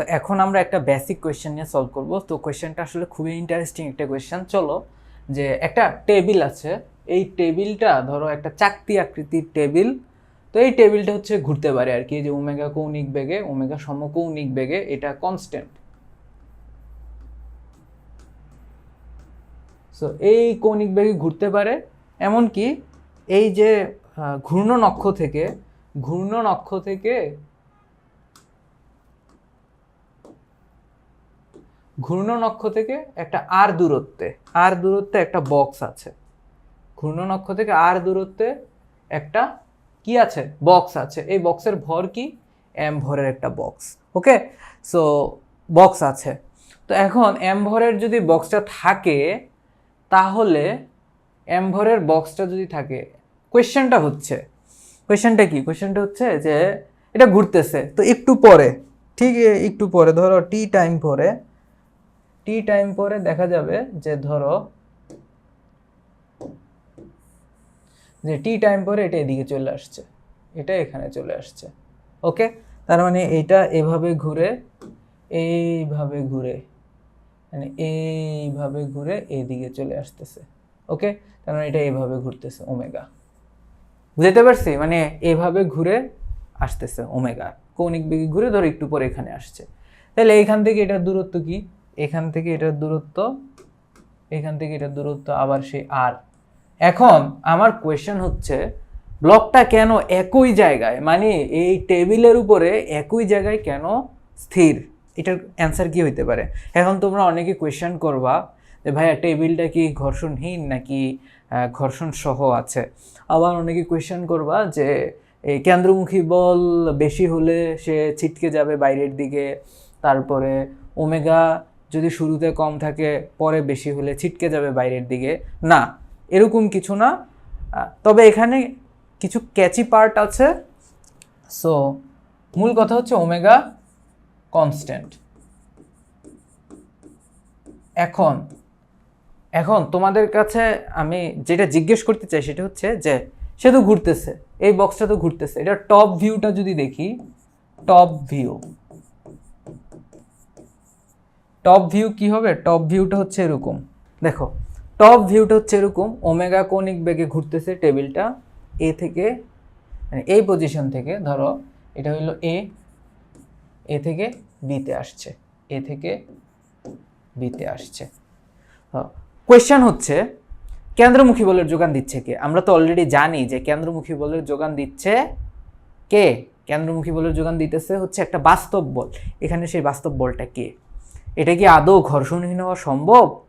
তো এখন আমরা একটা বেসিক কোয়েশ্চেন নিয়ে সলভ করব। তো কোয়েশ্চেনটা আসলে খুবই ইন্টারেস্টিং একটা কোয়েশ্চেন চলো, যে একটা টেবিল আছে, এই টেবিলটা ধরো একটা চাকতি আকৃতির টেবিল তো এই টেবিলটা হচ্ছে ঘুরতে পারে আর কি যে ওমেগা কৌণিক বেগে ওমেগা সমকৌণিক বেগে এটা কনস্ট্যান্ট সো এই কৌণিক বেগে ঘুরতে পারে, এমনকি এই যে ঘূর্ণন অক্ষ থেকে ঘূর্ণন অক্ষ থেকে ঘূর্ণন অক্ষ থেকে একটা আর দূরত্বে আর দূরত্বে একটা বক্স আছে। ঘূর্ণন অক্ষ থেকে আর দূরত্বে একটা কি আছে? বক্স আছে। এই বক্সের ভর কি? এম ভরের একটা বক্স ওকে সো বক্স আছে। তো এখন এম ভরের যদি বক্সটা থাকে, তাহলে এম ভরের বক্সটা যদি থাকে কোয়েশ্চেনটা হচ্ছে কোয়েশ্চেনটা কি? কোয়েশ্চেনটা হচ্ছে যে এটা ঘুরতেছে, তো একটু পরে, ঠিক একটু পরে, ধরো টি টাইম পরে টি টাইম পরে দেখা যাবে যে ধরো, যে টি টাইম পরে এটা এদিকে চলে আসছে, এটা এখানে চলে আসছে, ওকে? তার মানে এটা এভাবে ঘুরে, এইভাবে ঘুরে মানে এইভাবে ঘুরে এইদিকে চলে আসতেছে, ওকে? তার মানে এটা এইভাবে ঘুরতেছে ওমেগা বুঝতে পারছি? মানে এভাবে ঘুরে আসতেছে ওমেগা, কৌণিক বেগে ঘুরে ধরো একটু পরে এখানে আসছে। তাহলে এইখান থেকে এটার দূরত্ব কি? এখান থেকে এটার দূরত্ব, এখান থেকে এটার দূরত্ব আবার সেই আর এখন আমার কোয়েশ্চেন হচ্ছে ব্লকটা কেন একই জায়গায়? মানে এই টেবিলের উপরে একই জায়গায় কেন স্থির? এটার অ্যান্সার কি হইতে পারে? এখন তোমরা অনেকে কোয়েশ্চেন করবা যে, ভাইয়া, টেবিলটা কি ঘর্ষণহীন নাকি ঘর্ষণ সহ আছে? আবার অনেকে কোয়েশ্চেন করবা যে, এই কেন্দ্রমুখী বল বেশি হলে সে ছিটকে যাবে বাইরের দিকে, তারপরে ওমেগা যদি শুরুতে কম থাকে, পরে বেশি হলে ছিটকে যাবে বাইরের দিকে। না, এরকম কিছু না। তবে এখানে কিছু ক্যাচি পার্ট আছে। সো মূল কথা হচ্ছে ওমেগা কনস্ট্যান্ট এখন এখন তোমাদের কাছে আমি যেটা জিজ্ঞেস করতে চাই সেটা হচ্ছে যে, সে তো ঘুরতেছে। এই বক্সটা তো ঘুরতেছে। এটা টপ ভিউটা যদি দেখি টপ ভিউ টপ ভিউ কি হবে? টপ ভিউটা হচ্ছে এরকম। দেখো টপ ভিউটা হচ্ছে এরকম। ওমেগা কোনিক বেগে ঘুরতেছে টেবিলটা এ থেকে মানে এই পজিশন থেকে, ধরো, এটা হলো এ এ থেকে বিতে আসছে। এ থেকে বিতে আসছে। কোয়েশ্চেন হচ্ছে, কেন্দ্রমুখী বলের যোগান দিচ্ছে কে? আমরা তো অলরেডি জানি যে কেন্দ্রমুখী বলের যোগান দিচ্ছে কে? কেন্দ্রমুখী বলের যোগান দিতেছে হচ্ছে একটা বাস্তব বল। এখানে সেই বাস্তব বলটা কে? এটা কি আদৌ ঘর্ষণহীন হওয়া সম্ভব?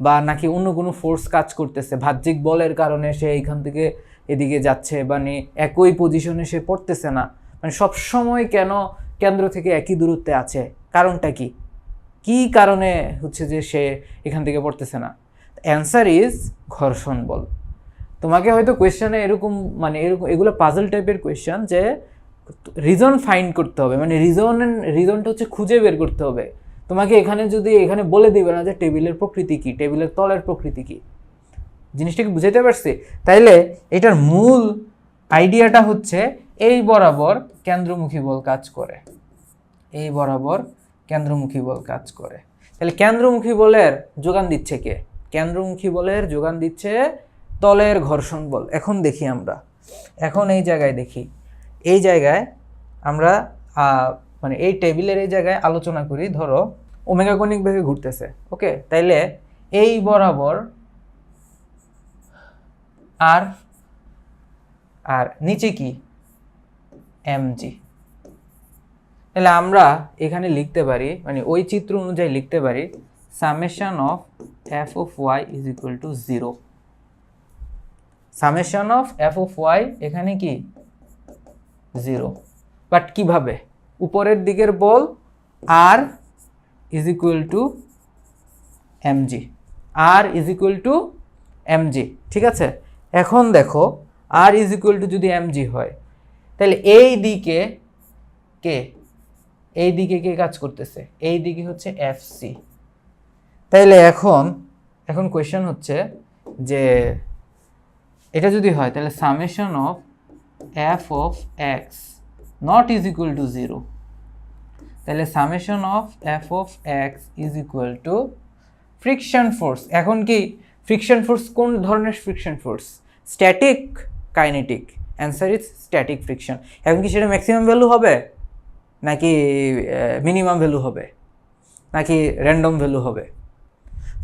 বা নাকি অন্য কোনো ফোর্স কাজ করতেছে? বাহ্যিক বলের কারণে সে এইখান থেকে এদিকে যাচ্ছে মানে একই পজিশনে সে পড়তেছে না। মানে সব সময় কেন কেন্দ্র থেকে একই দূরত্বে আছে? কারণটা কি? কি কারণে হচ্ছে যে সে এখান থেকে পড়তেছে না? অ্যান্সার ইজ ঘর্ষণ বল। তোমাকে হয়তো কোয়েশ্চেনে এরকম মানে এরকম, এগুলো পাজল টাইপের কোয়েশ্চেন যে রিজন ফাইন্ড করতে হবে। মানে রিজন রিজনটা হচ্ছে খুঁজে বের করতে হবে। তোমাকে এখানে যদি, এখানে বলে দিবে না যে টেবিলের প্রকৃতি কি, টেবিলের তলের প্রকৃতি কি। জিনিসটা কি বুঝাইতে পারছি? তাইলে এটার মূল আইডিয়াটা হচ্ছে এই বরাবর কেন্দ্রমুখী বল কাজ করে। এই বরাবর কেন্দ্রমুখী বল কাজ করে। তাহলে কেন্দ্রমুখী বলের যোগান দিচ্ছে কে? কেন্দ্রমুখী বলের যোগান দিচ্ছে তলের ঘর্ষণ বল। এখন দেখি আমরা। এখন এই জায়গায় দেখি। এই জায়গায় আমরা মানে এই টেবিলের এই জায়গায় আলোচনা করি, ধরো, ওমেগা কণিক বেগে ঘুরতেছে, ওকে? তাইলে এই বরাবর আর আর নিচে কি? এমজি। তাহলে আমরা এখানে লিখতে পারি মানে ওই চিত্র অনুযায়ী লিখতে পারি, summation of F of Y is equal to zero. Summation of F of Y এখানে কি? জিরো। বাট কীভাবে? উপরের দিকের বল R is equal to MG R is equal to MG ঠিক আছে? এখন দেখো আর ইজ ইকুয়াল টু যদি এমজি হয়, তাহলে এই দিকে কে? এই দিকে কে কাজ করতেছে? এই দিকে হচ্ছে এফ সি তাইলে এখন এখন কোয়েশ্চেন হচ্ছে যে এটা যদি হয়, তাহলে summation of F of X not is equal to zero তাহলে summation of F of X is equal to friction force এখন কি ফ্রিকশন ফোর্স কোন ধরনের friction force static kinetic answer is static friction এখন কি সেটা ম্যাক্সিমাম ভ্যালু হবে? নাকি মিনিমাম ভ্যালু হবে? নাকি র্যান্ডম ভ্যালু হবে?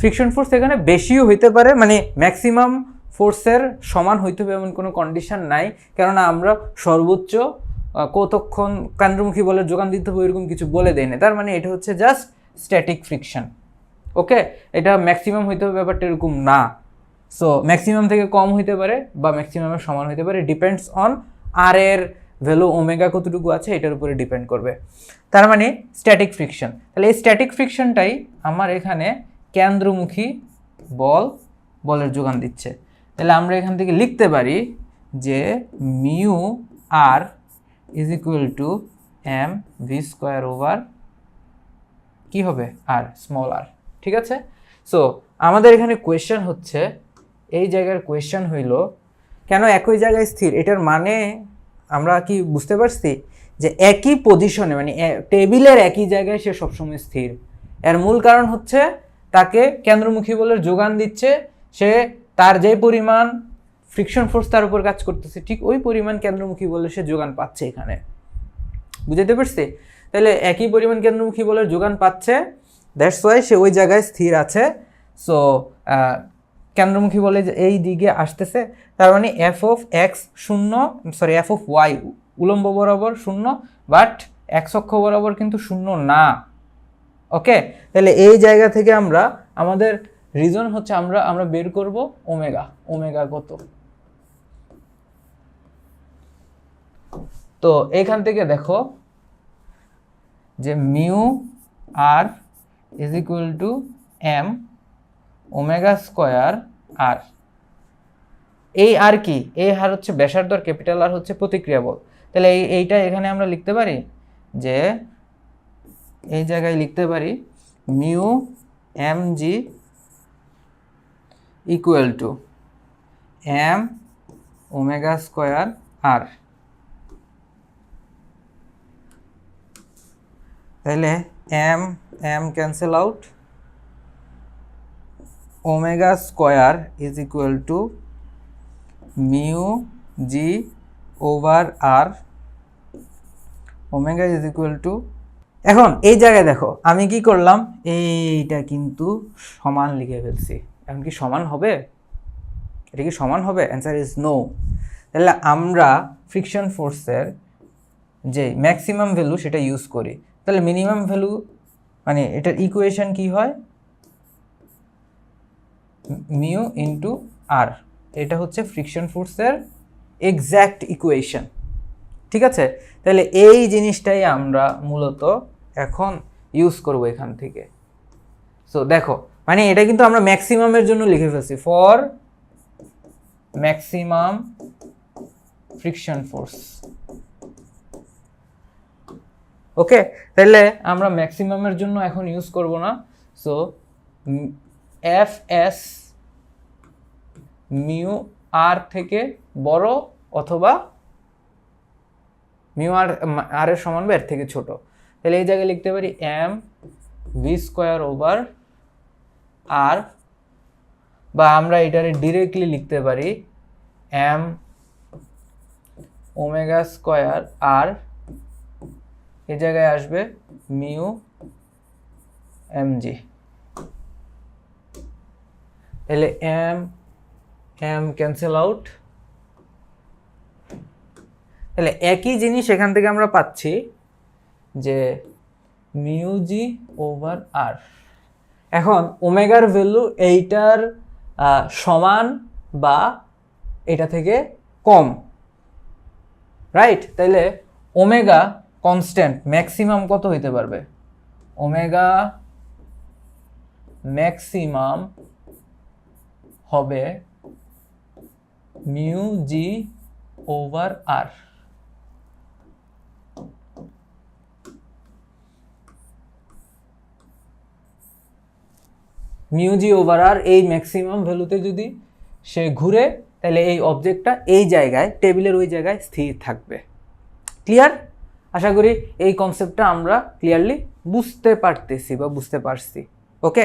ফ্রিকশন ফোর্স এখানে বেশিও হইতে পারে মানে ম্যাক্সিমাম ফোর্সের সমান হইতে হবে এমন কোনো কন্ডিশন নাই। কেননা আমরা সর্বোচ্চ কতক্ষণ কেন্দ্রমুখী বলের যোগান দিতে হবে এরকম কিছু বলে দেয় না তার মানে এটা হচ্ছে জাস্ট স্ট্যাটিক ফ্রিকশন ওকে এটা ম্যাক্সিমাম হইতে হবে ব্যাপারটা এরকম না। সো ম্যাক্সিমাম থেকে কম হইতে পারে বা ম্যাক্সিমামের সমান হইতে পারে ডিপেন্ডস অন আর এর ভ্যালু ওমেগা কতটুকু আছে, এটার উপরে ডিপেন্ড করবে। তার মানে স্ট্যাটিক ফ্রিকশন তাহলে এই স্ট্যাটিক ফ্রিকশনটাই আমার এখানে কেন্দ্রমুখী বল, বলের যোগান দিচ্ছে। তাহলে আমরা এখান থেকে লিখতে পারি যে mu R is equal to M V square over কি হবে? আর স্মল আর ঠিক আছে? সো আমাদের এখানে কোয়েশ্চেন হচ্ছে, এই জায়গার কোয়েশ্চেন হইল, কেন একই জায়গায় স্থির? এটার মানে আমরা কি বুঝতে পারছি? যে একই পজিশনে মানে টেবিলের একই জায়গায় সে সবসময় স্থির। এর মূল কারণ হচ্ছে, তাকে কেন্দ্রমুখী বলের যোগান দিচ্ছে, সে তার যে পরিমাণ ফ্রিকশন ফোর্স তার উপর কাজ করতেছে। ঠিক ওই পরিমাণ কেন্দ্রমুখী বলে সে যোগান পাচ্ছে এখানে। বুঝতে পারছি? তাহলে একই পরিমাণ কেন্দ্রমুখী বলের যোগান পাচ্ছে। দ্যাটস ওয়াই সে ওই জায়গায় স্থির আছে। সো কেন্দ্রমুখী বলে যে এই দিকে আসতেছে, তার মানে এফ অফ এক্স শূন্য সরি এফ অফ ওয়াই উলম্ব বরাবর শূন্য বাট এক্স অক্ষ বরাবর কিন্তু শূন্য না। ওকে তাহলে এই জায়গা থেকে আমরা, আমাদের রিজন হচ্ছে আমরা আমরা বের করব ওমেগা। ওমেগা কত? তো এখান থেকে দেখো যে mu R is equal to M omega square R এই আর কি? এই হার হচ্ছে ব্যাসার্ধ ক্যাপিটাল আর হচ্ছে প্রতিক্রিয়া বল তাহলে এই, এইটা এখানে আমরা লিখতে পারি যে এই জায়গায় লিখতে পারি mu M G equal to M omega square R তাহলে M M cancel out omega square is equal to mu G over R omega is equal to এখন এই জায়গায় দেখো, আমি কি করলাম? এইটা কিন্তু সমান লিখে ফেলছি। এখন কি সমান হবে? এটা কি সমান হবে? অ্যান্সার ইজ নো তাহলে আমরা ফ্রিকশন ফোর্সের যে ম্যাক্সিমাম ভ্যালু সেটা ইউজ করি। তাহলে মিনিমাম ভ্যালু মানে এটার ইকুয়েশন কি হয়? মিউ ইন্টু আর এটা হচ্ছে ফ্রিকশন ফোর্সের এক্স্যাক্ট ইকুয়েশন ঠিক আছে? তাহলে এই জিনিসটাই আমরা মূলত এখন ইউজ করব এখান থেকে। সো দেখো মানে এটা কিন্তু আমরা ম্যাক্সিমামের জন্য লিখে ফেলছি। For maximum friction force okay? তাহলে আমরা ম্যাক্সিমামের জন্য এখন ইউজ করব না। So, F S mu R থেকে বড় অথবা মিউ আর আর এর সমান বা এর থেকে ছোট। তাহলে এই জায়গায় লিখতে পারি M V square over R বা আমরা এটারে ডিরেক্টলি লিখতে পারি এম ওমেগা স্কোয়ার আর এই জায়গায় আসবে মিউ এম জি তাহলে এম এম ক্যান্সেল আউট তাহলে একই জিনিস এখান থেকে আমরা পাচ্ছি যে মিউ জি ওভার আর। এখন ওমেগার ভ্যালু এইটার সমান বা এটা থেকে কম, রাইট? তাইলে ওমেগা কনস্ট্যান্ট ম্যাক্সিমাম কত হইতে পারবে? ওমেগা ম্যাক্সিমাম হবে mu G over R mu G over R এই ম্যাক্সিমাম ভ্যালুতে যদি সে ঘুরে, তাহলে এই অবজেক্টটা এই জায়গায় টেবিলের ওই জায়গায় স্থির থাকবে। ক্লিয়ার আশা করি এই কনসেপ্টটা আমরা ক্লিয়ারলি বুঝতে পারতেছি বা বুঝতে পারছি ওকে